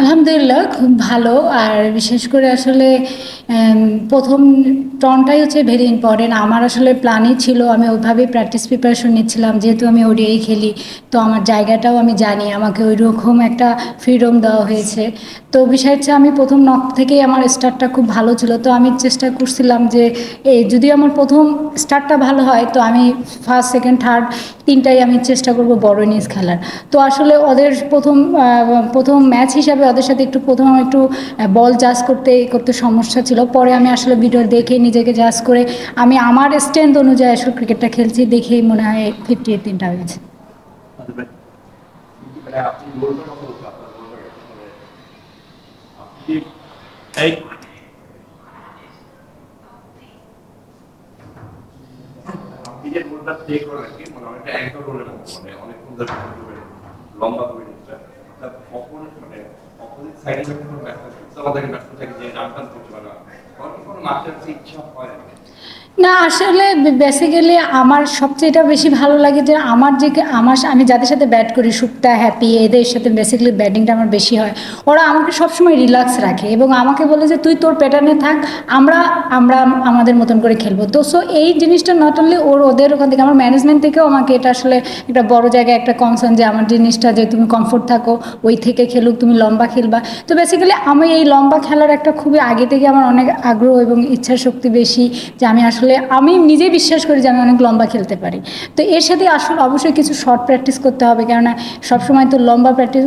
আলহামদুলিল্লাহ, খুব ভালো। আর বিশেষ করে আসলে প্রথম টনটাই হচ্ছে ভেরি ইম্পর্টেন্ট আমার আসলে প্ল্যানই ছিল, আমি ওইভাবেই প্র্যাকটিস প্রিপারেশন নিচ্ছিলাম। যেহেতু আমি ওডিআই খেলি, তো আমার জায়গাটাও আমি জানি, আমাকে ওই রকম একটা ফ্রিডম দেওয়া হয়েছে। তো বিষয় হচ্ছে, আমি প্রথম নক থেকেই আমার স্টার্টটা খুব ভালো ছিল। তো আমি চেষ্টা করছিলাম যে এই যদি আমার প্রথম স্টার্টটা ভালো হয়, তো আমি ফার্স্ট সেকেন্ড থার্ড তিনটাই আমি চেষ্টা করব বড় ইনিংস খেলার। তো আসলে ওদের প্রথম প্রথম ম্যাচ হিসাবে ওদের সাথে একটু প্রথম একটু বল জাজ করতে করতে সমস্যা ছিল। পরে আমি আসলে ভিডিও দেখে নিজেকে জাজ করে আমি আমার স্ট্রেংথ অনুযায়ী আসলে ক্রিকেটটা খেলছি, দেখেই মনে হয় ফিফটি এইট তিনটা হয়েছে। আপনি যে গোলটা আর মানে অনেকক্ষণ ধরে লম্বা করে নিচ্ছে কখন মানে অপোজিট সাইডে যখন কোনো আমাদের থাকে যে রান করতে পারা কখনো মাস্টার ইচ্ছা হয় না, আসলে বেসিক্যালি আমার সবচেয়ে এটা বেশি ভালো লাগে যে আমার যে আমার আমি যাদের সাথে ব্যাট করি, সুপ্তা হ্যাপি এদের সাথে বেসিক্যালি ব্যাটিংটা আমার বেশি হয়। ওরা আমাকে সবসময় রিল্যাক্স রাখে এবং আমাকে বলে যে, তুই তোর প্যাটার্নে থাক, আমরা আমরা আমাদের মতন করে খেলব। তো সো এই জিনিসটা নট অনলি ওর, ওদের ওখান থেকে, আমার ম্যানেজমেন্ট থেকেও আমাকে এটা আসলে একটা বড় জায়গায় একটা কনসার্ন যে, আমার জিনিসটা যে, তুমি কমফোর্ট থাকো, ওই থেকে খেলুক, তুমি লম্বা খেলবা। তো বেসিক্যালি আমি এই লম্বা খেলার একটা খুবই আগে থেকে আমার অনেক আগ্রহ এবং ইচ্ছা শক্তি বেশি যে, আমি আসলে আমি নিজেই বিশ্বাস করি যে আমি অনেক লম্বা খেলতে পারি। তো এর সাথে আসলে অবশ্যই কিছু শর্ট প্র্যাকটিস করতে হবে, কেননা সবসময় তো লম্বা প্র্যাকটিস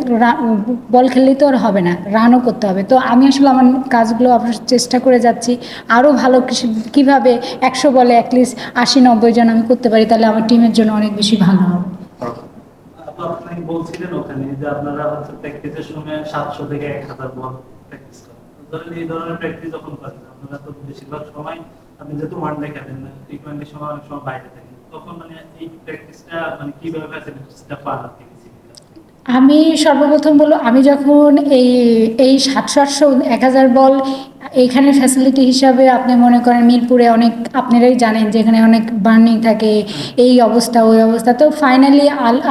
বল খেললেই তো আর হবে না রানও করতে হবে। তো আমি আসলে আমার কাজগুলো অবশ্যই চেষ্টা করে যাচ্ছি। আরও ভালো কীভাবে একশো বলে অ্যাটলিস্ট আশি, নব্বই জন আমি করতে পারি, তাহলে আমার টিমের জন্য অনেক বেশি ভালো হবে। আপনি বলছিলেন ওখানে যে আপনারা হচ্ছে প্র্যাকটিসের সময় সাতশো থেকে এক হাজার বল প্র্যাকটিস করেন। ধরেন এই ধরনের প্র্যাকটিস যখন করেন, আপনারা তো বেশিরভাগ সময় আপনি যেহেতু ওয়ান খেলেন না টি সময় অনেক সময় বাইরে থাকেন, তখন মানে এই প্র্যাকটিসটা মানে কীভাবে ফ্যাসিলিটিসটা পান আপনি আমি সর্বপ্রথম বলব, আমি যখন এই এই সাতশো আটশো, এক হাজার বল এইখানে ফ্যাসিলিটি হিসাবে আপনি মনে করেন মিরপুরে অনেক, আপনারাই জানেন যে এখানে অনেক বার্নিং থাকে, এই অবস্থা, ওই অবস্থা। তো ফাইনালি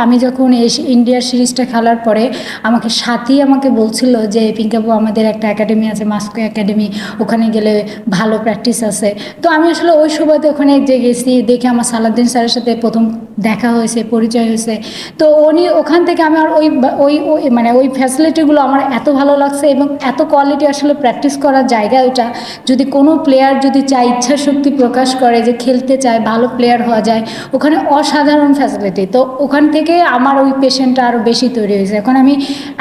আমি যখন এস ইন্ডিয়ার সিরিজটা খেলার পরে আমাকে সাথী আমাকে বলছিল যে, পিঙ্কাবু, আমাদের একটা একাডেমি আছে মাস্কো একাডেমি ওখানে গেলে ভালো প্র্যাকটিস আছে। তো আমি আসলে ওই সময়তে ওখানে যে গেছি, দেখে আমার সালাদ্দিন স্যারের সাথে প্রথম দেখা হয়েছে, পরিচয় হয়েছে। তো উনি ওখান থেকে আমার ওই ওই মানে ওই ফ্যাসিলিটিগুলো আমার এত ভালো লাগছে এবং এত কোয়ালিটি আসলে প্র্যাকটিস করার জায়গা ওইটা যদি কোনো প্লেয়ার যদি চায়, ইচ্ছা শক্তি প্রকাশ করে যে খেলতে চায়, ভালো প্লেয়ার হওয়া যায়, ওখানে অসাধারণ ফ্যাসিলিটি তো ওখান থেকে আমার ওই পেশেন্টটা আরও বেশি তৈরি হয়েছে। এখন আমি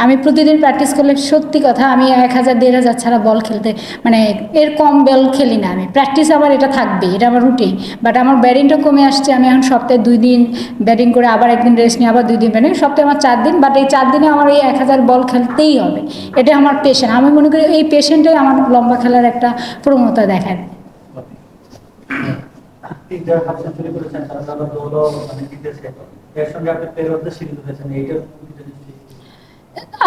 আমি প্রতিদিন প্র্যাকটিস করলে সত্যি কথা আমি এক হাজার, দেড় হাজার ছাড়া বল খেলতে মানে এর কম বল খেলি না আমি। প্র্যাকটিস আমার এটা থাকবে এটা আমার রুটিন বাট আমার ব্যাটিংটা কমে আসছে, আমি এখন সপ্তাহে দুই দিন ব্যাটিং করে আবার একদিন রেস্ট নিয়ে আবার দুই দিন ব্যাটিং সপ্তাহে আমার চার দিন বাট এই চার দিনে আমার এই এক হাজার বল খেলতেই হবে। এটা আমার পেশেন্ট আমি মনে করি এই পেশেন্টটাই আমার লম্বা খেলার একটা প্রবণতা দেখায়। দেয় করেছেন, তারা দৌড়ও মানে জিতেছে এর সঙ্গে আপনি ফেরত সিদ্ধ হয়েছেন এইটা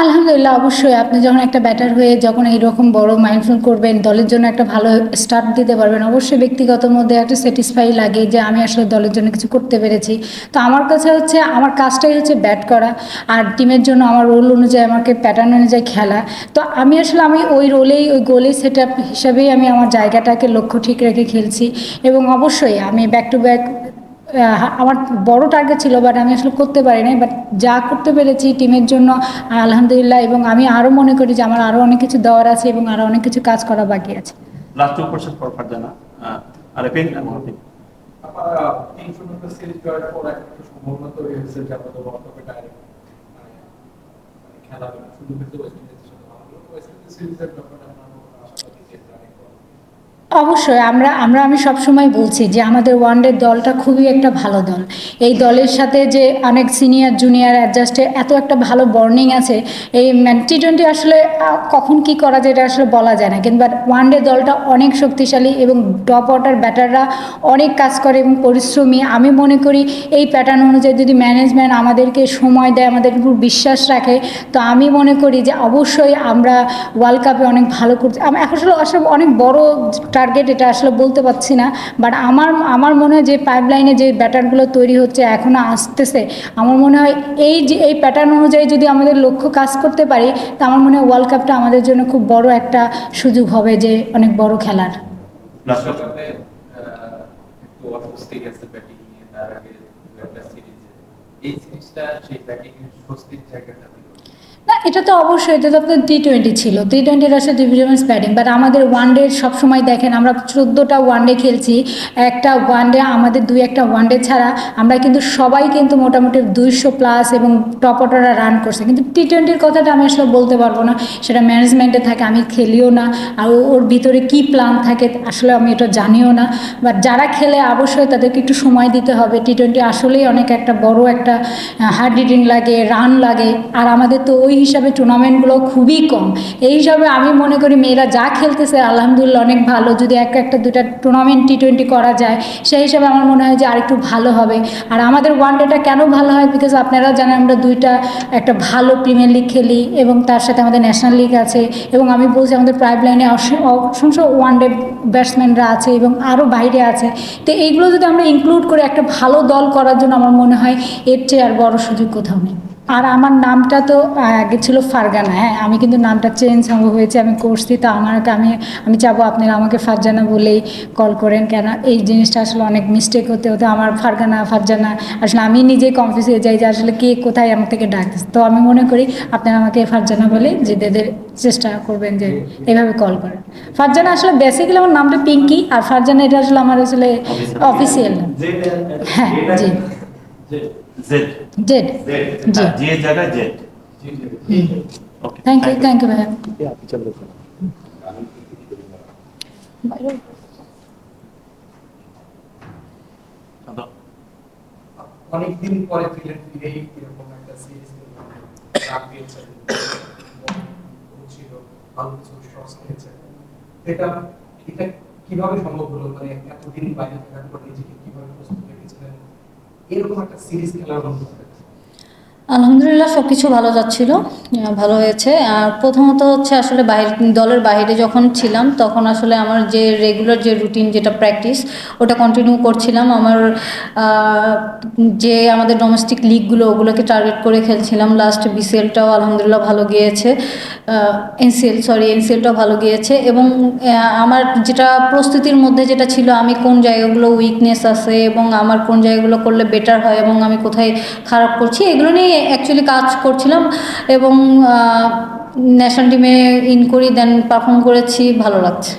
আলহামদুলিল্লাহ, অবশ্যই। আপনি যখন একটা ব্যাটার হয়ে যখন এইরকম বড় মাইন্ডফুল করবেন, দলের জন্য একটা ভালো স্টার্ট দিতে পারবেন। অবশ্যই ব্যক্তিগত মধ্যে একটা স্যাটিসফাই লাগে যে আমি আসলে দলের জন্য কিছু করতে পেরেছি। তো আমার কাছে হচ্ছে, আমার কাজটাই হচ্ছে ব্যাট করা আর টিমের জন্য আমার রোল অনুযায়ী, আমাকে প্যাটার্ন অনুযায়ী খেলা। তো আমি আসলে, আমি ওই রোলেই ওই গোলেই সেট আপ হিসাবেই আমি আমার জায়গাটাকে লক্ষ্য ঠিক রেখে খেলছি। এবং অবশ্যই আমি ব্যাক টু ব্যাক আমার বড় টার্গেট ছিল বাট আমি আসলে করতে পারি নাই বাট যা করতে পেরেছি টিমের জন্য আলহামদুলিল্লাহ এবং আমি আরও মনে করি যে আমার আরও অনেক কিছু দেওয়ার আছে এবং আরও অনেক কিছু কাজ করা বাকি আছে। পর কাপে ডাইরেক্ট খেলা শুধু কিন্তু ওয়েস্ট ইন্ডিজের সাথে ভালো হলো ওয়েস্ট ইন্ডিজ সিরিজের ব্যাপারে আপনার কোনো আশাবাদী যে রানিং অবশ্যই, আমরা আমরা, আমি সবসময় বলছি যে আমাদের ওয়ানডে দলটা খুবই একটা ভালো দল। এই দলের সাথে যে অনেক সিনিয়র, জুনিয়র অ্যাডজাস্টে এত একটা ভালো বর্নিং আছে, এই টি টোয়েন্টি আসলে কখন কি করা যায় এটা আসলে বলা যায় না। কিন্তু বাট ওয়ানডে দলটা অনেক শক্তিশালী এবং টপ অর্ডার ব্যাটাররা অনেক কাজ করে এবং পরিশ্রমী। আমি মনে করি এই প্যাটার্ন অনুযায়ী যদি ম্যানেজমেন্ট আমাদেরকে সময় দেয় আমাদের উপর বিশ্বাস রাখে, তো আমি মনে করি যে অবশ্যই আমরা ওয়ার্ল্ড কাপে অনেক ভালো করছি। এখন আসলে অনেক বড় টার্গেট এটা আসলে বলতে পারছি না বাট আমার আমার মনে হয় যে পাইপলাইনে যে ব্যাটারগুলো তৈরি হচ্ছে এখনও আসতেছে আমার মনে হয় এই যে এই প্যাটার্ন অনুযায়ী যদি আমাদের লক্ষ্য কাজ করতে পারি তা আমার মনে হয় ওয়ার্ল্ড কাপটা আমাদের জন্য খুব বড় একটা সুযোগ হবে যে অনেক বড় খেলার। এই সিরিজটা সেই ব্যাটিং এর স্বস্তির জায়গাটা না, এটা তো অবশ্যই, এটা তো আপনার টি টোয়েন্টি ছিল। টি টোয়েন্টির আসলে ডিভিশনাল ব্যাটিং বাট আমাদের ওয়ান ডে সবসময় দেখেন, আমরা চোদ্দোটা ওয়ান ডে খেলছি, একটা ওয়ান ডে আমাদের দুই, একটা ওয়ান ডে ছাড়া আমরা কিন্তু সবাই কিন্তু মোটামুটি দুইশো প্লাস এবং টপ অর্ডাররা রান করছে। কিন্তু টি টোয়েন্টির কথাটা আমি আসলে বলতে পারব না, সেটা ম্যানেজমেন্টে থাকে, আমি খেলিও না, আর ওর ভিতরে কি প্ল্যান থাকে আসলে আমি এটা জানিও না। বাট যারা খেলে অবশ্যই তাদেরকে একটু সময় দিতে হবে। টি টোয়েন্টি আসলেই অনেক একটা বড় একটা হার্ড হিটিং লাগে রান লাগে। আর আমাদের তো ওই হিসাবে টুর্নামেন্টগুলো খুবই কম। এই হিসাবে আমি মনে করি মেয়েরা যা খেলতেছে, আলহামদুলিল্লাহ অনেক ভালো। যদি একটা একটা দুটা টুর্নামেন্ট টি টোয়েন্টি করা যায়, সেই হিসাবে আমার মনে হয় যে আরেকটু ভালো হবে। আর আমাদের ওয়ান ডেটা কেন ভালো হয়? বিকজ আপনারা জানেন আমরা দুইটা একটা ভালো প্রিমিয়ার লিগ খেলি এবং তার সাথে আমাদের ন্যাশনাল লিগ আছে এবং আমি বলছি আমাদের প্রাইভ লাইনে অসংখ্য ওয়ান ডে ব্যাটসম্যানরা আছে এবং আরও বাইরে আছে। তো এইগুলো যদি আমরা ইনক্লুড করে একটা ভালো দল করার জন্য আমার মনে হয় এর চেয়ে আর বড় সুযোগ কোথাও নেই। আর আমার নামটা তো আগে ছিল ফারগানা হ্যাঁ আমি কিন্তু নামটা চেঞ্জ হয়েছে আমি করছি তো আমাকে আমি আমি চাবো আপনারা আমাকে ফারজানা বলেই কল করেন কেন এই জিনিসটা আসলে অনেক মিস্টেক হতে হতে আমার ফারগানা ফারজানা আসলে আমি নিজেই কনফিউজ হয়ে যাই যে আসলে কে কোথায় আমার থেকে ডাকতেছে। তো আমি মনে করি আপনারা আমাকে ফারজানা বলে যে দেদের চেষ্টা করবেন যে এভাবে কল করেন। ফারজানা আসলে বেসিক্যালি আমার নামটা পিঙ্কি আর ফারজানা এটা আসলে আমার আসলে অফিসিয়াল নাম হ্যাঁ, জি। Z Z Z G. G এর জায়গায় Z okay thank you thank you ভাইয়া অনেকদিন পরে ফিরে ফিরেই এরকম একটা সিরিজ ছিল ভালো কিছু এটা এটা কীভাবে সম্ভব হলো? মানে এতদিন বাইরে থাকার পর নিজেকে কীভাবে প্রস্তুত রেখেছিলেন? এরকম একটা সিরিজ খেলার অনুভূতি আলহামদুলিল্লাহ সব কিছু ভালো যাচ্ছিল ভালো হয়েছে। আর প্রথমত হচ্ছে আসলে বাইরে দলের বাইরে যখন ছিলাম, তখন আসলে আমার যে রেগুলার যে রুটিন যেটা প্র্যাকটিস ওটা কন্টিনিউ করছিলাম। আমার যে আমাদের ডোমেস্টিক লিগগুলো ওগুলোকে টার্গেট করে খেলছিলাম। লাস্ট বিসিএলটাও আলহামদুলিল্লাহ ভালো গিয়েছে এনসিএল সরি এনসিএলটাও ভালো গিয়েছে। এবং আমার যেটা প্রস্তুতির মধ্যে যেটা ছিল, আমি কোন জায়গাগুলো উইকনেস আছে এবং আমার কোন জায়গাগুলো করলে বেটার হয় এবং আমি কোথায় খারাপ করছি, এগুলো নিয়ে অ্যাকচুয়ালি কাজ করছিলাম এবং ন্যাশনাল টিমে ইন করি দেন পারফর্ম করেছি, ভালো লাগছে।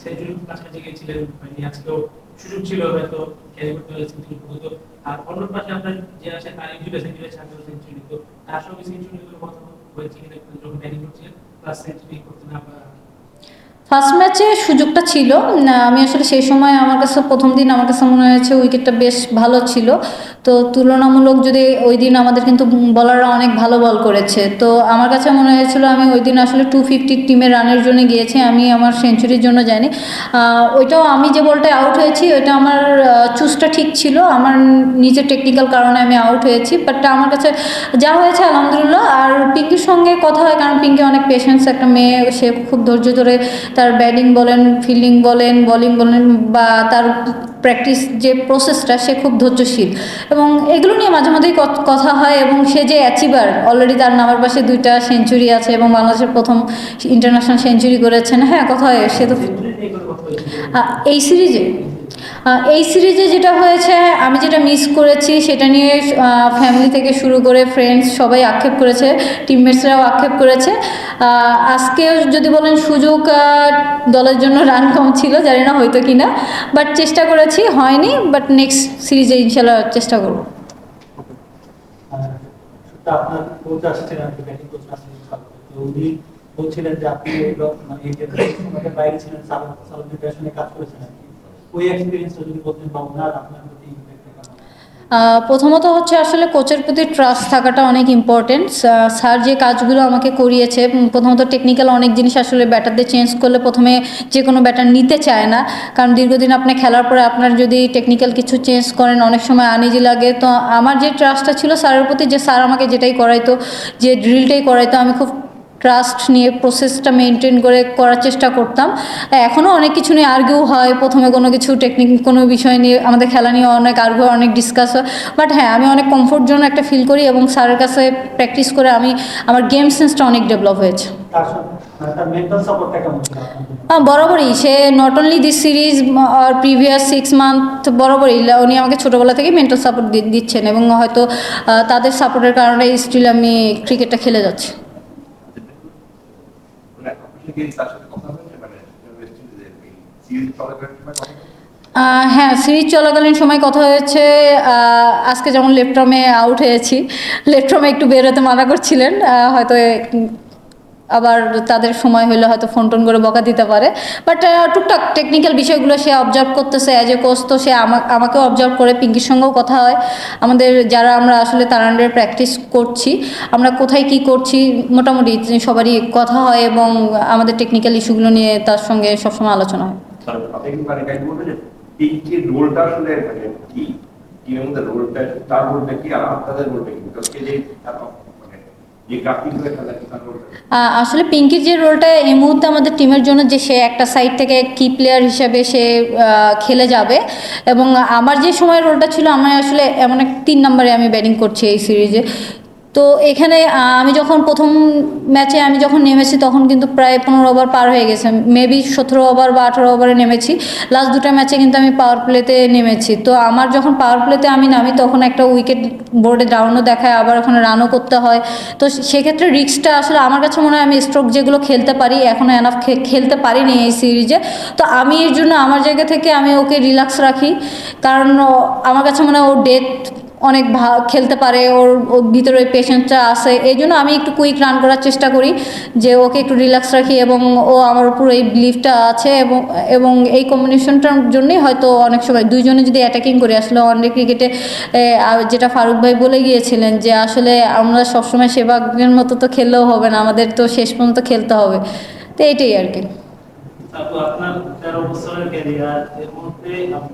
সেঞ্চুরি মানে করতে না ফার্স্ট ম্যাচে সুযোগটা ছিল। আমি আসলে সেই সময় আমার কাছে, প্রথম দিন আমার কাছে মনে হয়েছে উইকেটটা বেশ ভালো ছিল। তো তুলনামূলক যদি ওই দিন আমাদের কিন্তু বলাররা অনেক ভালো বল করেছে তো আমার কাছে মনে হয়েছিল আমি ওই দিন আসলে টু ফিফটি টিমের রানের জন্য গিয়েছি আমি আমার সেঞ্চুরির জন্য আহ, ওইটাও আমি যে বলটায় আউট হয়েছি ওইটা আমার চুজটা ঠিক ছিল আমার নিজের টেকনিক্যাল কারণে আমি আউট হয়েছি বাট আমার কাছে যা হয়েছে আলহামদুলিল্লাহ আর পিঙ্কির সঙ্গে কথা হয় কারণ পিঙ্কি অনেক পেশেন্স একটা মেয়ে সে খুব ধৈর্য ধরে তার ব্যাটিং বলেন ফিল্ডিং বলেন বলিং বলেন বা তার প্র্যাকটিস যে প্রসেসটা সে খুব ধৈর্যশীল। এবং এগুলো নিয়ে মাঝে মধ্যেই কথা হয় এবং সে যে অ্যাচিভার অলরেডি তার নামের পাশে দুইটা সেঞ্চুরি আছে এবং বাংলাদেশের প্রথম ইন্টারন্যাশনাল সেঞ্চুরি করেছেন। হ্যাঁ কথা হয় সে তো এই সিরিজে এই সিরিজে যেটা হয়েছে আমি যেটা মিস করেছি সেটা নিয়ে ফ্যামিলি থেকে শুরু করে ফ্রেন্ডস সবাই আক্ষেপ করেছে টিমমেটসরাও আক্ষেপ করেছে। আহ, আজকে যদি বলেন সুযোগ দলের জন্য রান কম ছিল জানি না হয়তো কি না বাট চেষ্টা করেছি হয়নি বাট নেক্সট সিরিজে ইনশাল্লাহ চেষ্টা করব। আসছেন উনি বলছিলেন যে আপনি এই যে আমাদের বাইরে ছিলেন সালাম সালামের পেছনে কাজ করেছেন আর কি ওই এক্সপিরিয়েন্সটা যদি বলতেন আপনার প্রতি প্রথমত হচ্ছে আসলে কোচের প্রতি ট্রাস্ট থাকাটা অনেক ইম্পর্টেন্ট স্যার যে কাজগুলো আমাকে করিয়েছে প্রথমত টেকনিক্যাল অনেক জিনিস আসলে ব্যাটারদের চেঞ্জ করলে প্রথমে যে কোনো ব্যাটার নিতে চায় না। কারণ দীর্ঘদিন আপনি খেলার পরে আপনার যদি টেকনিক্যাল কিছু চেঞ্জ করেন, অনেক সময় আনিজি লাগে। তো আমার যে ট্রাস্টটা ছিল স্যারের প্রতি, যে স্যার আমাকে যেটাই করাইতো, যে ড্রিলটাই করাইতো, আমি খুব ট্রাস্ট নিয়ে প্রসেসটা মেনটেন করে করার চেষ্টা করতাম। এখনও অনেক কিছু নিয়ে আর্গিউ হয়, প্রথমে কোনো কিছু টেকনিক কোনো বিষয় নিয়ে আমাদের খেলা নিয়ে অনেক আর্গিউ অনেক ডিসকাস হয়। বাট হ্যাঁ আমি অনেক কমফোর্ট জোন একটা ফিল করি এবং স্যারের কাছে প্র্যাকটিস করে আমি, আমার গেম সেন্সটা অনেক ডেভেলপ হয়েছে। বরাবরই, সে নট অনলি দিস সিরিজ আর প্রিভিয়াস সিক্স মান্থ বরাবরই, উনি আমাকে ছোটোবেলা থেকেই মেন্টাল সাপোর্ট দিচ্ছেন এবং হয়তো তাদের সাপোর্টের কারণে স্টিল আমি ক্রিকেটটা খেলে যাচ্ছি। মানে হ্যাঁ সিরিজ চলাকালীন সময় কথা হয়েছে। আজকে যেমন লেপটমে আউট হয়েছি লেফট্রমে একটু বেরোতে মানা করছিলেন হয়তো আবার তাদের সময় হলে হয়তো ফোন টোন করে বকা দিতে পারে। বাট টুকটাক টেকনিক্যাল বিষয়গুলো সে অবজার্ভ করতেছে অ্যাজ এ কোচ তো সে আমা- আমাকেও অবজার্ভ করে, পিঙ্কির সঙ্গেও কথা হয়। আমাদের যারা আমরা আসলে তার আন্ডারে প্র্যাকটিস করছি, আমরা কোথায় কি করছি, মোটামুটি সবারই কথা হয় এবং আমাদের টেকনিক্যাল ইস্যুগুলো নিয়ে তার সঙ্গে সবসময় আলোচনা হয়। মানে রোলটা আসলে মানে কি? রোলটা, তার রোলটা কি আর আপনাদের রোলটা কি? আসলে পিঙ্কির যে রোলটা এই মুহূর্তে আমাদের টিমের জন্য যে সে একটা সাইড থেকে কি প্লেয়ার হিসেবে সে খেলে যাবে। এবং আমার যে সময় রোলটা ছিল আমার আসলে এমন এক তিন নম্বরে আমি ব্যাটিং করছি এই সিরিজে তো এখানে আমি যখন প্রথম ম্যাচে আমি যখন নেমেছি তখন কিন্তু প্রায় পনেরো ওভার পার হয়ে গেছে। মেবি সতেরো ওভার বা আঠেরো ওভারে নেমেছি। লাস্ট দুটো ম্যাচে কিন্তু আমি পাওয়ার প্লেতে নেমেছি। তো আমার যখন পাওয়ার প্লেতে আমি নামি তখন একটা উইকেট বোর্ডে ডাউনও দেখায়, আবার ওখানে রানও করতে হয়। তো সেক্ষেত্রে রিস্কটা আসলে আমার কাছে মনে হয় আমি স্ট্রোক যেগুলো খেলতে পারি এখনও এনাফ খেলতে পারিনি এই সিরিজে তো আমি এর জন্য আমার জায়গা থেকে আমি ওকে রিল্যাক্স রাখি। কারণ আমার কাছে মনে হয় ও ডেথ অনেক ভা, খেলতে পারে, ওর ভিতরে ওই পেশেন্সটা আসে এই জন্য আমি একটু কুইক রান করার চেষ্টা করি, যে ওকে একটু রিল্যাক্স রাখি এবং ও আমার উপর এই বিলিফটা আছে এবং এবং এই কম্বিনেশনটার জন্যই হয়তো অনেক সময় দুইজনে যদি অ্যাটাকিং করি আসলে ওয়ানডে ক্রিকেটে যেটা ফারুক ভাই বলে গিয়েছিলেন যে আসলে আমরা সবসময় সেবাগের মতো তো খেললেও হবে না, আমাদের তো শেষ পর্যন্ত খেলতে হবে। তো এইটাই আর কি। আপু আপনার তেরো বছরের ক্যারিয়ার এর মধ্যে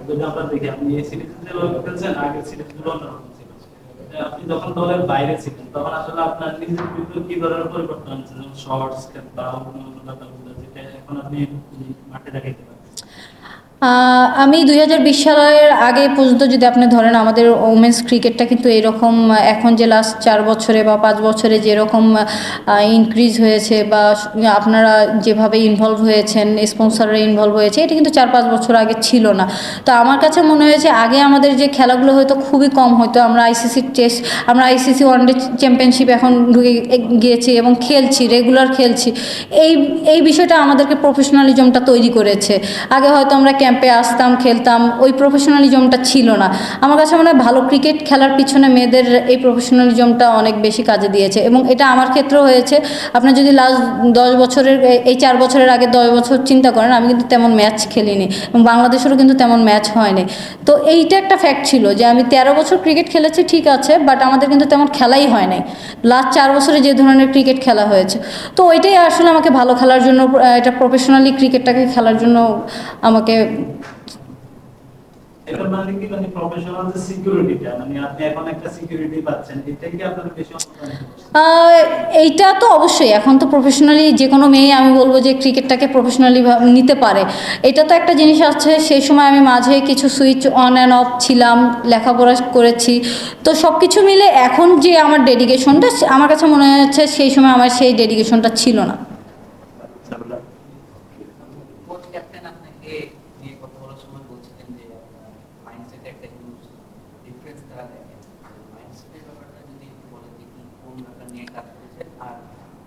যদি আমরা দেখি, আপনি এই সিরিজে খেলছেন, আগের সিরিজগুলো অন্যরকম ছিল আপনি যখন দলের বাইরে ছিলেন, তখন আসলে আপনার নিজের ভিতরে কি ধরনের পরিবর্তন হচ্ছে যেমন শর্টস ব্যাপারগুলো, যেটা এখন আপনি মাঠে দেখাইতে পারেন। আমি দুই হাজার বিশ সালের আগে পর্যন্ত যদি আপনি ধরেন আমাদের ওমেন্স ক্রিকেটটা কিন্তু এরকম এখন যে লাস্ট চার বছরে বা পাঁচ বছরে যেরকম ইনক্রিজ হয়েছে বা আপনারা যেভাবে ইনভলভ হয়েছেন স্পন্সররা ইনভলভ হয়েছে, এটা কিন্তু চার পাঁচ বছর আগে ছিল না। তো আমার কাছে মনে হয়েছে আগে আমাদের যে খেলাগুলো হয়তো খুবই কম হতো আমরা আইসিসি টেস্ট আমরা আইসিসি ওয়ানডে চ্যাম্পিয়নশিপ এখন ঢুকে গিয়েছি এবং খেলছি রেগুলার খেলছি। এই এই বিষয়টা আমাদেরকে প্রফেশনালিজমটা তৈরি করেছে। আগে হয়তো আমরা ক্যাম্পে আসতাম, খেলতাম, ওই প্রফেশনালিজমটা ছিল না। আমার কাছে মনে হয় ভালো ক্রিকেট খেলার পিছনে মেয়েদের এই প্রফেশনালিজমটা অনেক বেশি কাজে দিয়েছে এবং এটা আমার ক্ষেত্রেও হয়েছে। আপনার যদি লাস্ট দশ বছরের এই চার বছরের আগে দশ বছর চিন্তা করেন, আমি কিন্তু তেমন ম্যাচ খেলিনি এবং বাংলাদেশেরও কিন্তু তেমন ম্যাচ হয়নি। তো এইটা একটা ফ্যাক্ট ছিল যে আমি তেরো বছর ক্রিকেট খেলেছি, ঠিক আছে বাট আমাদের কিন্তু তেমন খেলাই হয় নাই লাস্ট চার বছরে যে ধরনের ক্রিকেট খেলা হয়েছে। তো ওইটাই আসলে আমাকে ভালো খেলার জন্য এটা প্রফেশনালি ক্রিকেটটাকে খেলার জন্য আমাকে মানে মানে মানে এইটা তো অবশ্যই। এখন তো প্রফেশনালি যে কোনো মেয়ে, আমি বলব যে ক্রিকেটটাকে প্রফেশনালি নিতে পারে। এটা তো একটা জিনিস আছে, সেই সময় আমি মাঝে কিছু সুইচ অন অ্যান্ড অফ ছিলাম, লেখাপড়া করেছি। তো সব কিছু মিলে এখন যে আমার ডেডিকেশনটা আমার কাছে মনে হচ্ছে সেই সময় আমার সেই ডেডিকেশনটা ছিল না কোচ ক্যাপ্টেন আপনাকে নিয়ে কথা বলার সময় বলছিলেন যে মাইন্ডসেটে একটা হিউজ ডিফারেন্স তারা দেখেন মাইন্ডসেটের ব্যাপারটা যদি একটু বলেন যে কি কোন ব্যাপার নিয়ে কাজ করেছেন আর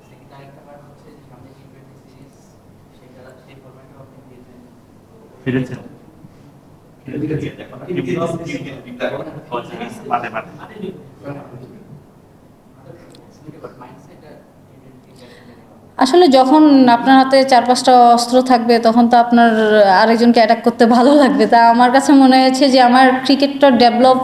সেকেন্ড আরেকটা ব্যাপার হচ্ছে যে সামনে টি টোয়েন্টি সিরিজ সেটা সেই ফরম্যাটে আপনি দিয়েছেন ফিরেছেন আসলে যখন আপনার হাতে চার পাঁচটা অস্ত্র থাকবে তখন তো আপনার আরেকজনকে অ্যাটাক করতে ভালো লাগবে। তা আমার কাছে মনে হয়েছে যে আমার ক্রিকেটটা ডেভেলপ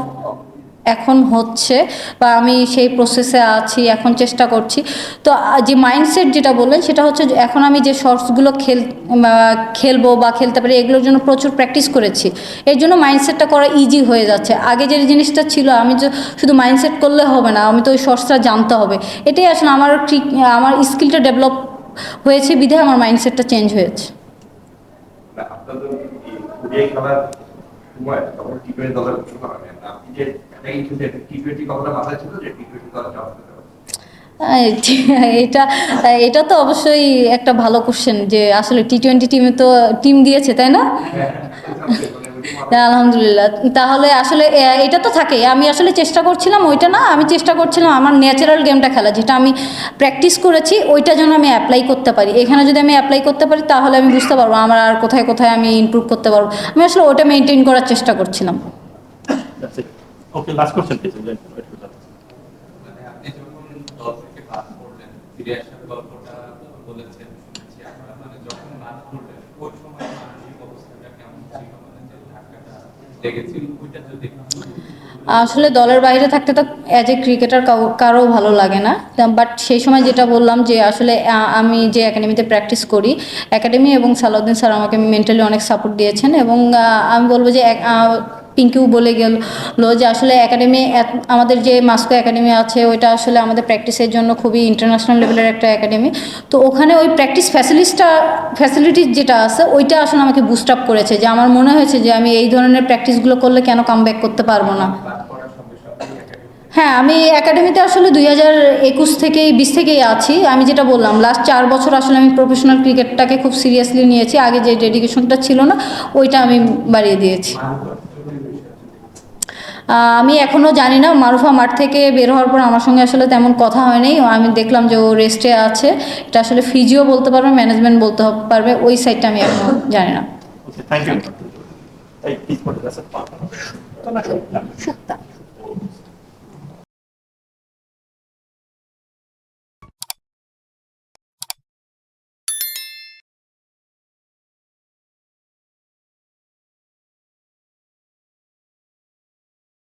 এখন হচ্ছে বা আমি সেই প্রসেসে আছি, এখন চেষ্টা করছি। তো যে মাইন্ডসেট যেটা বললেন, সেটা হচ্ছে এখন আমি যে শর্টসগুলো খেল খেলব বা খেলতে পারি, এগুলোর জন্য প্রচুর প্র্যাকটিস করেছি। এর জন্য মাইন্ডসেটটা করা ইজি হয়ে যাচ্ছে। আগে যে জিনিসটা ছিল, আমি যে শুধু মাইন্ডসেট করলে হবে না, আমি তো ওই শর্টসটা জানতে হবে। এটাই আসলে আমার আমার স্কিলটা ডেভেলপ হয়েছে বিধে আমার মাইন্ডসেটটা চেঞ্জ হয়েছে। আপনাদের এটা এটা তো অবশ্যই একটা ভালো কোশ্চেন যে আসলে টি টোয়েন্টি টিমে তো টিম দিয়েছে তাই না? মানে ওই যে হ্যাঁ, আলহামদুলিল্লাহ। তাহলে আসলে এটা তো থাকে আমি আসলে চেষ্টা করছিলাম ওইটা না আমি চেষ্টা করছিলাম আমার ন্যাচারাল গেমটা খেলা যেটা আমি প্র্যাকটিস করেছি ওইটা যেন আমি অ্যাপ্লাই করতে পারি। এখানে যদি আমি অ্যাপ্লাই করতে পারি তাহলে আমি বুঝতে পারব আমার আর কোথায় কোথায় আমি ইমপ্রুভ করতে পারব। আমি আসলে ওটা মেনটেন করার চেষ্টা করছিলাম। ওকে লাস্ট কোশ্চেন প্লিজ আসলে দলের বাইরে থাকতে তো অ্যাজ এ ক্রিকেটার কারও ভালো লাগে না। বাট সেই সময় যেটা বললাম যে আসলে আমি যে একাডেমিতে প্র্যাকটিস করি একাডেমি এবং সালাউদ্দিন স্যার আমাকে মেন্টালি অনেক সাপোর্ট দিয়েছেন এবং আমি বলব যে পিঙ্কিও বলে গেল যে আসলে একাডেমি আমাদের যে মাস্কো একাডেমি আছে, ওইটা আসলে আমাদের প্র্যাকটিসের জন্য খুবই ইন্টারন্যাশনাল লেভেলের একটা একাডেমি। তো ওখানে ওই প্র্যাকটিস ফ্যাসিলিটিসটা ফ্যাসিলিটিস যেটা আছে, ওইটা আসলে আমাকে বুস্ট আপ করেছে যে আমার মনে হয়েছে যে আমি এই ধরনের প্র্যাকটিসগুলো করলে কেন কাম ব্যাক করতে পারব না। হ্যাঁ আমি একাডেমিতে আসলে দুই হাজার একুশ থেকেই, বিশ থেকেই আছি। আমি যেটা বললাম লাস্ট চার বছর আসলে আমি প্রফেশনাল ক্রিকেটটাকে খুব সিরিয়াসলি নিয়েছি। আগে যে ডেডিকেশনটা ছিল না, ওইটা আমি বাড়িয়ে দিয়েছি। আমি এখনও জানি না। মারুফা মাঠ থেকে বের হওয়ার পর আমার সঙ্গে আসলে তেমন কথা হয়নি। আমি দেখলাম যে ও রেস্টে আছে। এটা আসলে ফিজিও বলতে পারবে ম্যানেজমেন্ট বলতে পারবে। ওই সাইডটা আমি এখনও জানি না। Thank you